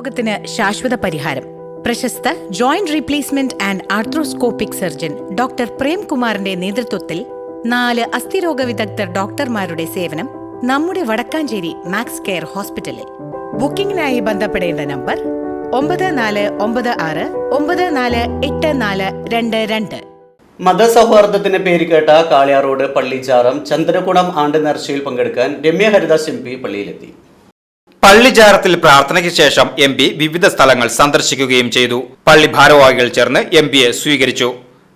രോഗത്തിന് ശാശ്വത പരിഹാരം. പ്രശസ്ത joint replacement and arthroscopic surgeon doctor പ്രേംകുമാറിന്റെ നേതൃത്വത്തിൽ നാല് അസ്ഥിരോഗ വിദഗ്ധർ ഡോക്ടർമാരുടെ സേവനം നമ്മുടെ വടക്കാഞ്ചേരി മാക്സ് കെയർ ഹോസ്പിറ്റലിൽ. ബുക്കിംഗിനായി ബന്ധപ്പെടേണ്ട നമ്പർ ഒമ്പത് നാല് ഒമ്പത് ആറ് ഒമ്പത് നാല് എട്ട് നാല് രണ്ട് രണ്ട്. മതസൗഹാർദ്ദത്തിന് പേര് കേട്ട കാളിയാറോഡ് പള്ളിച്ചാറം ചന്ദ്രകുണം ആണ്ട് നേർച്ചയിൽ പങ്കെടുക്കാൻ രമ്യ ഹരിദാസ് എം പി പള്ളിയിലെത്തി. പള്ളിജാരത്തിൽ പ്രാർത്ഥനയ്ക്ക് ശേഷം എം പി വിവിധ സ്ഥലങ്ങൾ സന്ദർശിക്കുകയും ചെയ്തു. പള്ളി ഭാരവാഹികൾ ചേർന്ന് എം പിയെ സ്വീകരിച്ചു.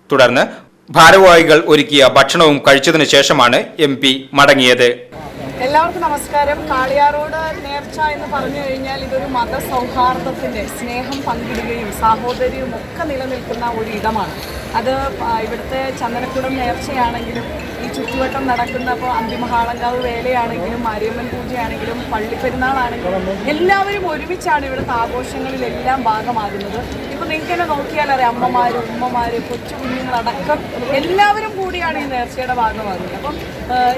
തുടർന്ന് ഭാരവാഹികൾ ഒരുക്കിയ ഭക്ഷണവും കഴിച്ചതിനു ശേഷമാണ് എം പി മടങ്ങിയത്. എല്ലാവർക്കും നമസ്കാരം. കാളിയാറോട് നേർച്ച എന്ന് പറഞ്ഞു കഴിഞ്ഞാൽ ഇതൊരു മതസൗഹാർദ്ദത്തിന്റെ സ്നേഹം പങ്കിടുകയും സാഹോദര്യവും ഒക്കെ നിലനിൽക്കുന്ന ഒരു ഇടമാണ് അത് ഇവിടുത്തെ ചന്ദനക്കുടം നേർച്ചയാണെങ്കിലും ഈ ചുറ്റുവട്ടം നടക്കുന്ന ഇപ്പോൾ അന്തിമഹാളങ്കാവ് വേലയാണെങ്കിലും മാരിയമ്മൻ പൂജയാണെങ്കിലും പള്ളിപ്പെരുന്നാളാണെങ്കിലും എല്ലാവരും ഒരുമിച്ചാണ് ഇവിടുത്തെ ആഘോഷങ്ങളിലെല്ലാം ഭാഗമാകുന്നത്. ഇപ്പോൾ നിങ്ങൾക്ക് തന്നെ നോക്കിയാൽ അറിയാം അമ്മമാർ ഉമ്മമാർ കൊച്ചു കുഞ്ഞുങ്ങളടക്കം എല്ലാവരും കൂടിയാണ് ഈ നേർച്ചയുടെ ഭാഗമാകുന്നത്. അപ്പം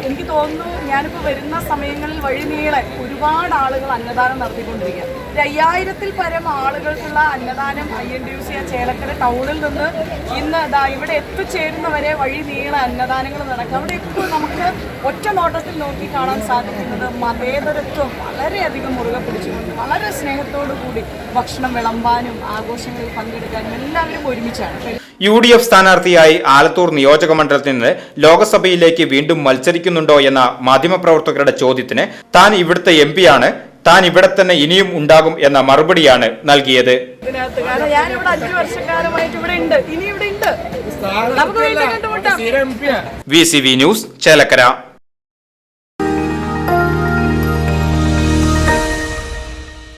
എനിക്ക് തോന്നുന്നു ഞാനിപ്പോൾ വരുന്ന സമയങ്ങളിൽ വഴിനീളെ ഒരുപാട് ആളുകൾ അന്നദാനം നടത്തിക്കൊണ്ടിരിക്കുക ഒരു അയ്യായിരത്തിൽ പരം ആളുകൾക്കുള്ള അന്നദാനം I N D U C ആ ചേലക്കര ടൗണിൽ നിന്ന് ഇന്ന് ഇതാ ഇവിടെ എത്തിച്ചേരുന്നവരെ വഴി നീളെ അന്നദാനങ്ങൾ നടക്കുക അവിടെ ഇപ്പോൾ നമുക്ക് ഒറ്റ നോട്ടത്തിൽ നോക്കി കാണാൻ സാധിക്കുന്നത് മതേതരത്വം വളരെയധികം മുറുകെ പിടിച്ചുകൊണ്ട് വളരെ സ്നേഹത്തോടു കൂടി ഭക്ഷണം വിളമ്പാനും ആഘോഷങ്ങളിൽ പങ്കെടുക്കാനും എല്ലാവരും ഒരുമിച്ചാണ്. യു ഡി എഫ് സ്ഥാനാർത്ഥിയായി ആലത്തൂർ നിയോജക മണ്ഡലത്തിൽ നിന്ന് ലോക്സഭയിലേക്ക് വീണ്ടും മത്സരിക്കുന്നുണ്ടോ എന്ന മാധ്യമപ്രവർത്തകരുടെ ചോദ്യത്തിന് താൻ ഇവിടുത്തെ എം പിയാണ് താൻ ഇവിടെ തന്നെ ഇനിയും ഉണ്ടാകും എന്ന മറുപടിയാണ് നൽകിയത്. V C V news Chelakkara.